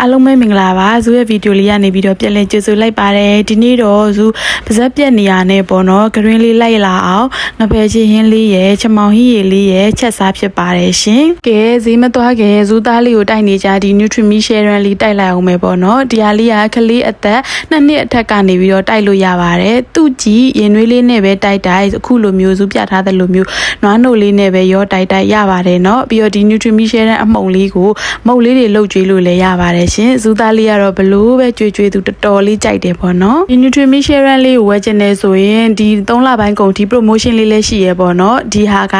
အားလုံးပဲမင်္ဂလာပါဇူရဲ့ဗီဒီယိုလေးကနေပြီးတော့ပြန်လည်ကြိုဆိုလိုက်ပါတယ်ဒီနေ့တော့ဇူပါဇက်ပြက်နေရနဲ့ပေါ့နော်ဂရင်းလေးလိုက်လာအောင်ငပယ်ချီဟင်းလေးရဲ့ချမောင်ဟင်းရည်လေးရဲ့ချက်စားဖြစ်ပါတယ်ရှင်ကဲဈေးမသွားခင်ဇူသားလေးကိုတိုက်နေကြဒီ Nutrimi Sharon လေးတိုက်လိုက်အောင်မယ်ပေါ့နော်ဒီဟာလေးကကလေးအသက်နှစ်နှစ်အထက်ကနေပြီးတော့တိုက်လို့ရပါတယ်သူ့ကြည့်ရင်နွေးလေးနဲ့ပဲတိုက်တိုက်အခုလိုမျိုးဇူပြထားတဲ့လိုမျိုးနွားနို့လေးနဲ့ပဲရောတိုက်တိုက်ရပါတယ်เนาะပြီးတော့ဒီ Nutrimi Sharon အမှုံလေးကိုမုတ်လေးတွေလှုပ်ကြွေးလို့လည်းရပါတယ် ရှင်ဇူသားလေးကတော့ဘလို့ပဲကြွေးကြွေးသူတော်တော်လေးကြိုက်တယ်ပေါ့နော်ဒီ Nutrimi Sharon လေးကိုဝယ်ချင်တယ်ဆိုရင်ဒီ3လပိုင်းကုန်ဒီ promotion လေးလည်းရှိရပေါ့နော်ဒီဟာက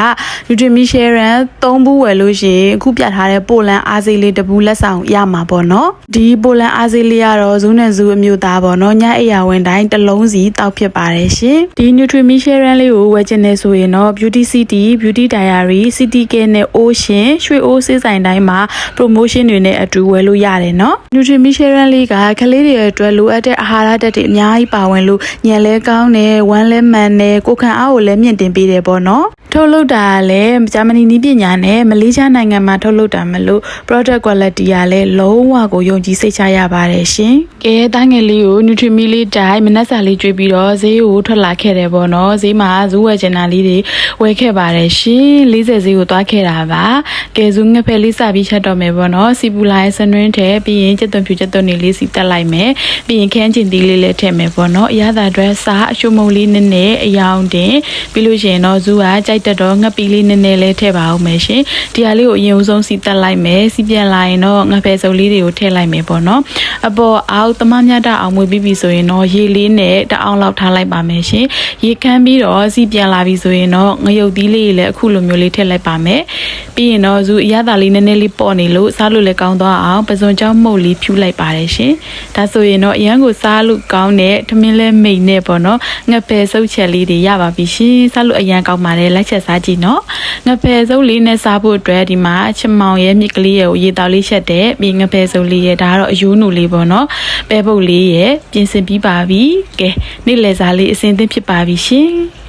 Nutrimi Sharon 3ဘူးဝယ်လို့ရှိရင်အခုပြထားတဲ့ပိုလန်အားစေးလေးတစ်ဘူးလက်ဆောင်ရမှာပေါ့နော်ဒီပိုလန်အားစေးလေးကတော့ဇူးနဲ့ဇူးအမျိုးသားပေါ့နော်ညအိယာဝင်တိုင်းတစ်လုံးစီတောက်ဖြစ်ပါတယ်ရှင်ဒီ Nutrimi Sharon လေးကိုဝယ်ချင်တယ်ဆိုရင်တော့ Beauty City Beauty Diary City Care နဲ့ Ocean ရွှေအိုးစေးဆိုင်တိုင်းမှာ promotion တွေနဲ့အတူဝယ်လို့ရတယ်နော် Nutrimi Sharon လေးကကလေးတွေအတွက်လိုအပ်တဲ့အာဟာရဓာတ်တွေအများကြီးပါဝင်လို့ညံလဲကောင်းတယ်ဝမ်းလဲမှန်တယ်ကိုယ်ခံအားကိုလည်းမြင့်တင်ပေးတယ်ပေါ့နော်ထုတ်လုပ်တာကလည်းဂျာမနီနည်းပညာနဲ့မလေးရှားနိုင်ငံမှာထုတ်လုပ်တာမလို့ product quality ကလည်းလုံးဝကိုယုံကြည်စိတ်ချရပါတယ်ရှင်။ကဲတိုင်းငယ်လေးကို Nutrimi လေးတိုင်းမနက်စာလေးကျွေးပြီးတော့ဈေးကိုထွက်လာခဲ့တယ်ပေါ့နော်။ဈေးမှာဇူးဝယ်ချင်တာလေးတွေဝယ်ခဲ့ပါတယ်ရှင်။40ဈေးကိုသွားခဲ့တာပါ။ကဲဇူးငှက်ဖက်လေးစပြီးချက်တော့မယ်ပေါ့နော်။စီပူလာရဲ့စနွင်းထဲပြီးရင်ကျက်သွန်ဖြူကျက်သွန်နေလေးစီတက်လိုက်မယ်။ပြီးရင်ခန်းကျင်သီးလေးလည်းထည့်မယ်ပေါ့နော်။အရသာအတွက်စားအရှုံမုံလေးနည်းနည်းအယောင်တင်ပြီးလို့ရှိရင်တော့ဇူးကကြိုက်တတ်တော့ငှက်ပီလေးနည်းနည်းလေးထည့်ပါအောင်မယ်ရှင်။ဒီဟာလေးကိုအရင်ဦးဆုံးစီတက်လိုက်မယ်။စီပြန်လာရင်တော့ငှက်ဖက်စုပ်လေးတွေကိုထည့်လိုက်မယ်ပေါ့နော်။အပေါ်အောက်တမမြတ်တအောင်မွေးပြီးပြီဆိုရင်တော့ရေလေးနဲ့တအောင်လောက်ထားလိုက်ပါမယ်ရှင်။ရေခမ်းပြီးတော့စီပြန်လာပြီဆိုရင်တော့ငရုတ်သီးလေးလည်းအခုလိုမျိုးလေးထည့်လိုက်ပါမယ်။ပြီးရင်တော့ဇူအရသာလေးနည်းနည်းလေးပေါ့နေလို့စားလို့လည်းကောင်းသွားအောင်ပစွန်ကြောင်းမှုတ်လေးဖြူလိုက်ပါတယ်ရှင်။ဒါဆိုရင်တော့အရန်ကိုစားလို့ကောင်းတဲ့ထမင်းလဲမိတ်နဲ့ပေါ့နော်။ငှက်ဖယ်စုပ်ချက်လေးတွေရပါပြီရှင်။စားလို့အရန်ကောင်းပါတယ်လိုက်ချက်စားကြည့်နော်။ငှက်ဖယ်စုပ်လေးနဲ့စားဖို့အတွက်ဒီမှာချမောင်ရဲ့မြစ်ကလေးရဲ့ကိုရေတောက်လေးချက်တဲ့ပြီးငှက်ဖယ်စုပ်လေးရဲ့ဒါကတော့အယိုးနူလေးပေါ့နော်။ပဲပုတ်လေးရဲ့ပြင်ဆင်ပြီးပါပြီ။ကဲနေ့လယ်စာလေးအစင်သင့်ဖြစ်ပါပြီရှင်။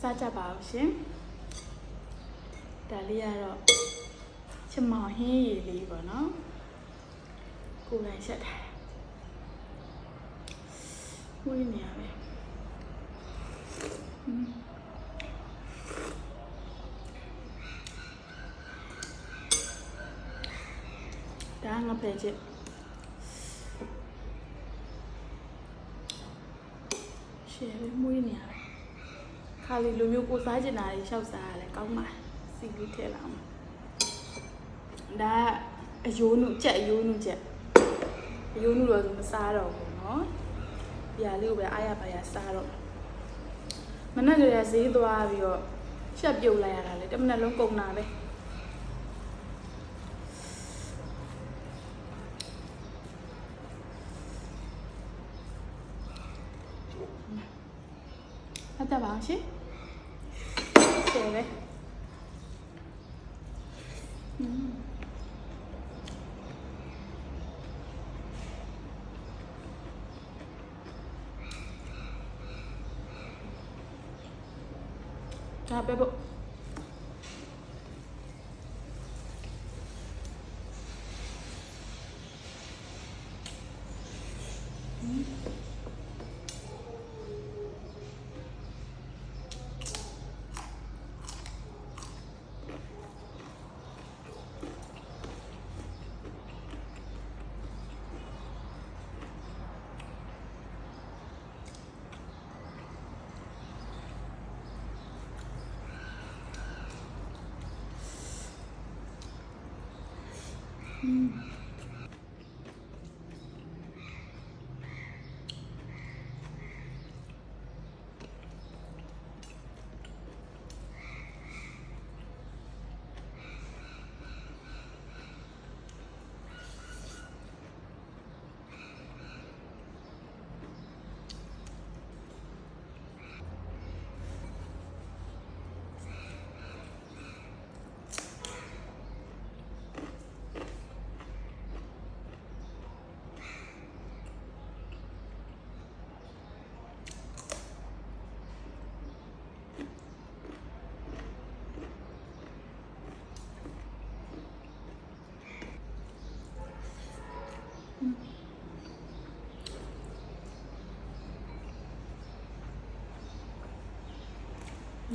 စားကြပါအောင်ရှင်ဒါလေးကတော့ချမောင်ဟင်းရည်လေးပေါ့နော်ကိုယ်တိုင်ချက်ထားဝင်းနေရပဲอืมဒါငါဖယ်ချက်ရှယ်ပဲမွေးနေရတယ် ခါလီလိုမျိုးကိုစားကျင်တာတွေရှောက်စားရလဲကောင်းပါစီလေးထည့်လာအောင်ဒါအယိုးနုကြက်အယိုးနုကြက်အယိုးနုတော့မစားတော့ဘူးเนาะဒီဟာလေးကိုပဲအားရပါရစားတော့မနေ့ကလေးဈေးသွားပြီးတော့ရှက်ပြုတ်လိုက်ရတာလေတစ်မနက်လုံးကုန်တာပဲဟုတ်တယ်ပါအောင်ရှင် capek bu Mm-hmm.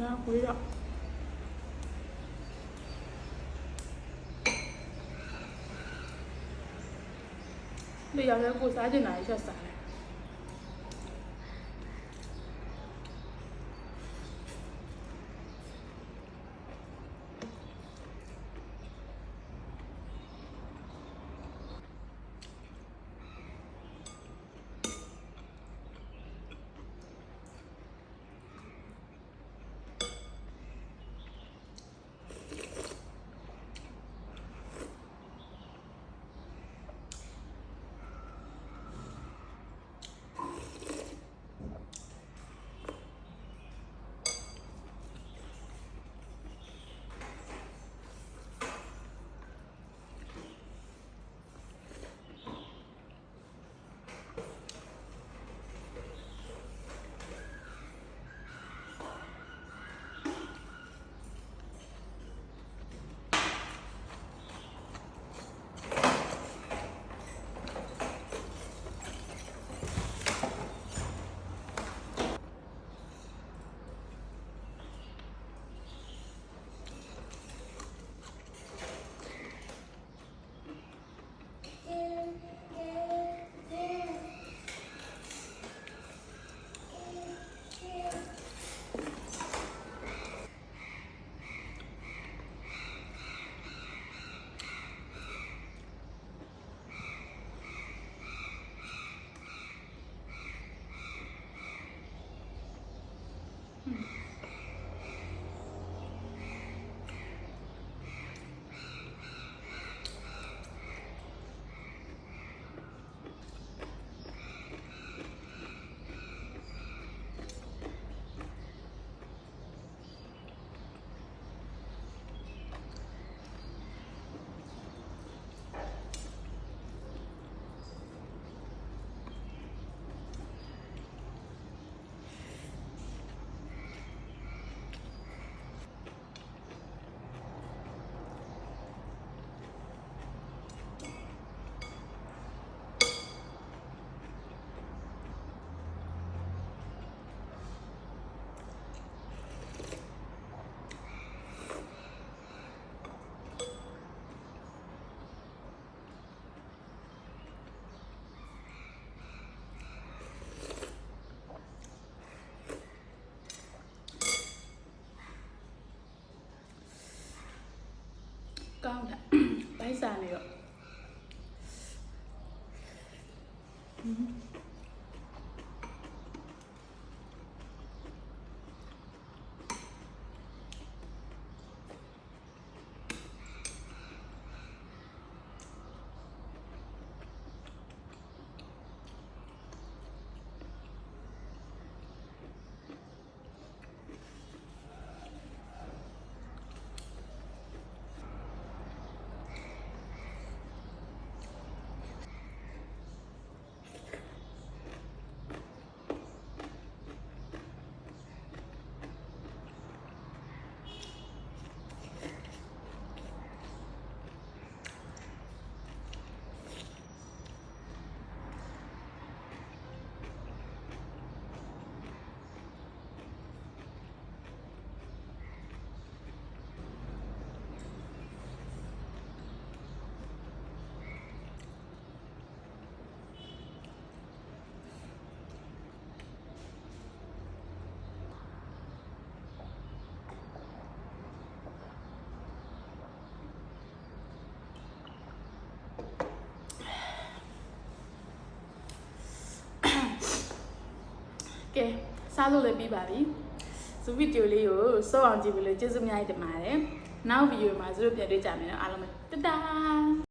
单回点儿。没想到三就拿一下三了。 ဘိုက်စာနေတော့ ကဲစားလို့လည်းပြီးပါပြီဇူဗီဒီယိုလေးကိုစောအောင်ကြည့်ပြီးလို့ကျေးဇူးအများကြီးတင်ပါတယ်နောက်ဗီဒီယိုမှာဇူတို့ပြန်တွေ့ကြမယ်နော်အားလုံးပဲတတား